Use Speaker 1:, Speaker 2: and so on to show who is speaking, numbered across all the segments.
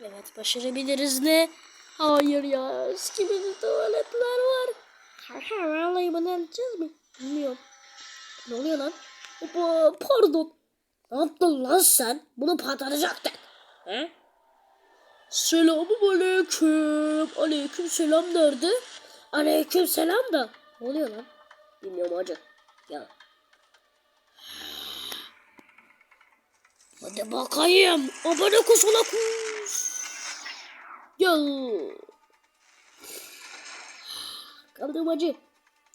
Speaker 1: Evet başarabiliriz ne? Hayır ya. Eski tuvaletler var. Vallahi bunu alacağız mı? Bilmiyorum. Ne oluyor lan? Hoppa, pardon. Ne yaptın lan sen? Bunu patlatacaktın. He? Selamun aleyküm. Aleyküm selam nerede? Aleyküm selam da. Ne oluyor lan? Bilmiyorum hacı. Ya. Hadi bakayım. Abone kusula kus. Gel. Kaldım hacı.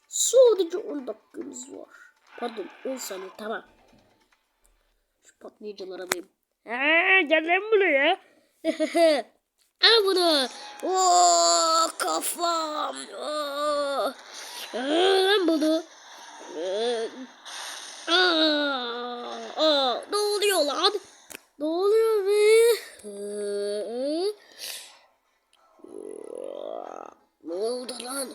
Speaker 1: Sadece 10 dakikamız var. Pardon 10 saniye tamam. Şu patlayıcıları alayım. He gel lan buraya. Al bunu. Oo kafam. Oo. Al lan bunu. Ee, aa, ne oluyor lan? Ne oluyor be? Ee, Ne oldu lan?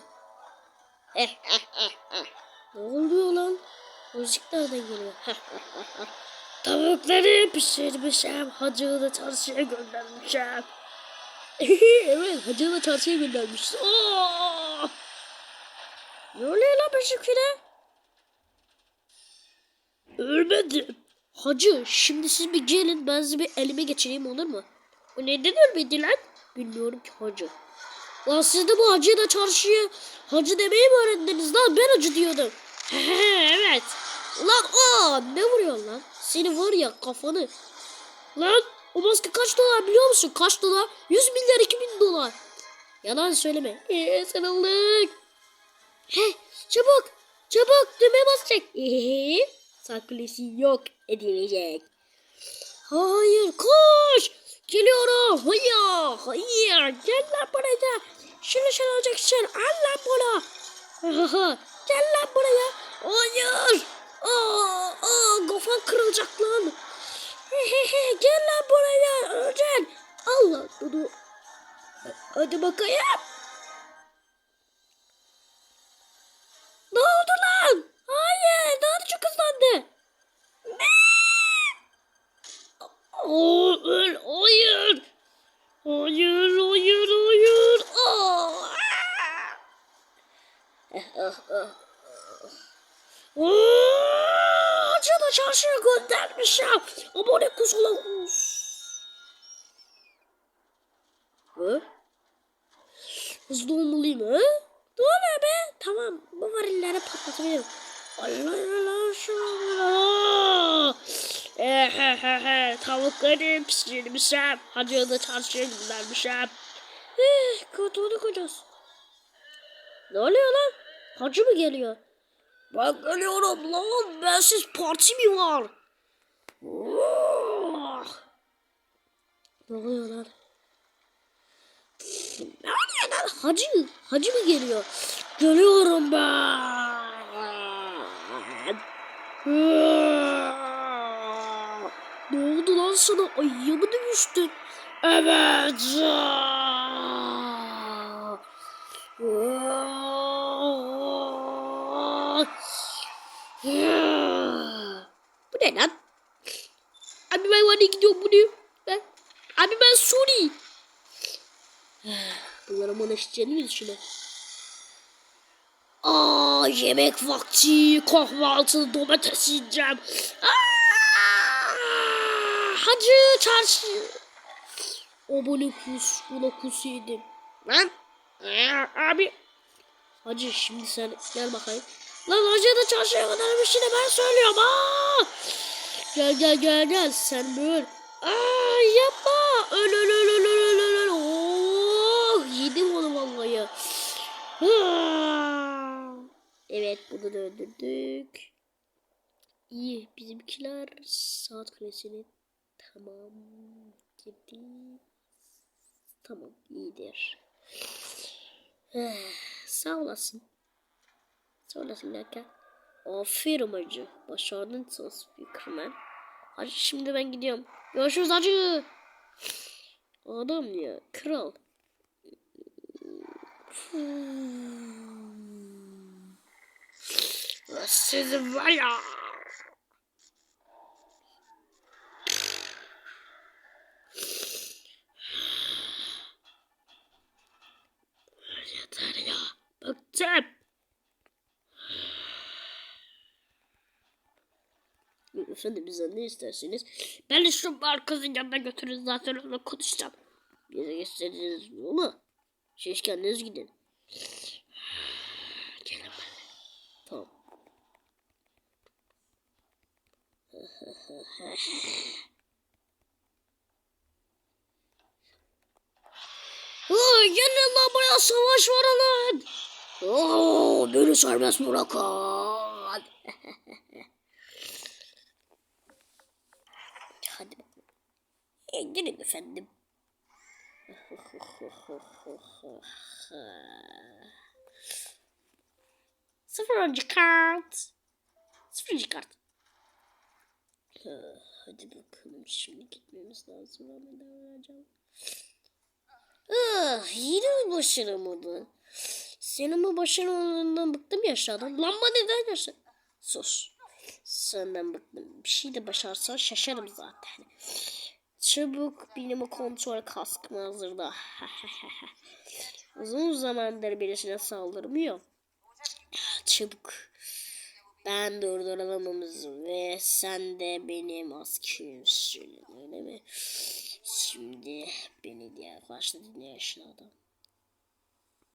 Speaker 1: Ne oluyor lan? Müzik nereden geliyor? Tavukları pişirmişim. Hacı'nı çarşıya göndermişim. evet hacı'nı çarşıya göndermiş. Aa! Ne oluyor lan bizimkine? Ölmedim. Hacı şimdi siz bir gelin ben sizi bir elime geçireyim olur mu? O neden ölmedi lan? Bilmiyorum ki hacı. Lan siz de bu hacıya da çarşıya hacı demeyi mi öğrendiniz lan? Ben hacı diyordum. evet. Lan aa ne vuruyor lan? Seni var ya kafanı. Lan o maske kaç dolar biliyor musun? Kaç dolar? 100 milyar 2000 dolar. Yalan söyleme. Eee sen aldık. He çabuk çabuk düğmeye basacak. Eee saklesi yok edilecek. Hayır koş. Geliyorum. Hayır. Hayır. Gel lan buraya. Şunu şunu alacaksın. Al lan bunu. Gel lan buraya. Hayır. Aa, aa, kafan kırılacak lan. Gel lan buraya. Öleceksin. Al lan bunu. Hadi bakayım. Ne oldu lan? Hayır. Daha da çok hızlandı. Oo, öl. Hayır. Hayır, hayır, hayır. Aa. Aa, Canı çarşıya göndermiş ya. Abone kusula kus. Hı? Hızlı olmalıyım ha? Ne be? Tamam bu varilleri patlatabilirim. Allah Allah şuna. Ehehehe tavukları pişirmişim. Hacığı da çarşıya göndermişim. Eh, kutuğunu koyacağız. Ne oluyor lan? Hacı mı geliyor? Ben geliyorum lan. Bensiz parti mi var? Oh! Ne oluyor lan? Ne oluyor lan? Hacı. Hacı mı geliyor? Geliyorum ben. Ne oldu lan sana? Ayıya mı dönüştün? Evet. Bu ne lan? Abi ben hadi gidiyorum bunu. Ben. Abi ben Suri. Bunlara işleyeceğini düşüne. Aa yemek vakti. Kahvaltı domates yiyeceğim. Aa, hacı çarşı. Abone kus. Buna kus yedim. Lan. Abi. Hacı şimdi sen gel bakayım. Lan hacı da çarşıya kadarmış yine ben söylüyorum. Aa! Gel gel gel gel sen böyle. Aa yapma. Öl öl öl öl öl öl öl. Oh, yedim onu vallahi. Aa! Evet bunu da öldürdük. İyi bizimkiler saat kulesini tamam girdi. Tamam iyidir. Eh, Sağ olasın. Sonrasındayken aferin hacı. Başardın sans fikrime. Hacı şimdi ben gidiyorum. Görüşürüz hacı. Adam ya kral. Siz var ya. Yeter ya. Bıktım. Efendim bizden ne isterseniz. Beni şu barkızın yanına götürün zaten onunla konuşacağım. Bize gösteririz ama siz kendiniz gidin. Gelin benimle. Tamam. Aa, gelin lan buraya savaş var lan. Oo, beni serbest bırakın. Hadi bakalım. E, gelin efendim. Sıfırıncı kart. Sıfırıncı kart. Ha, Hadi bakalım şimdi gitmemiz lazım. Ama davranacağım. Ah, yine mi başaramadın? Senin bu başaramadığından bıktım ya aşağıdan. Lamba neden yaşa? Sus. Senden bıktım. Bir şey de başarsan şaşarım zaten. Çabuk benim kontrol kaskımı hazırla. Uzun zamandır birisine saldırmıyor. Çabuk. Ben durdurulamamızım ve sen de benim askerimsin öyle mi? Şimdi beni diğer başta dinle yaşlı adam.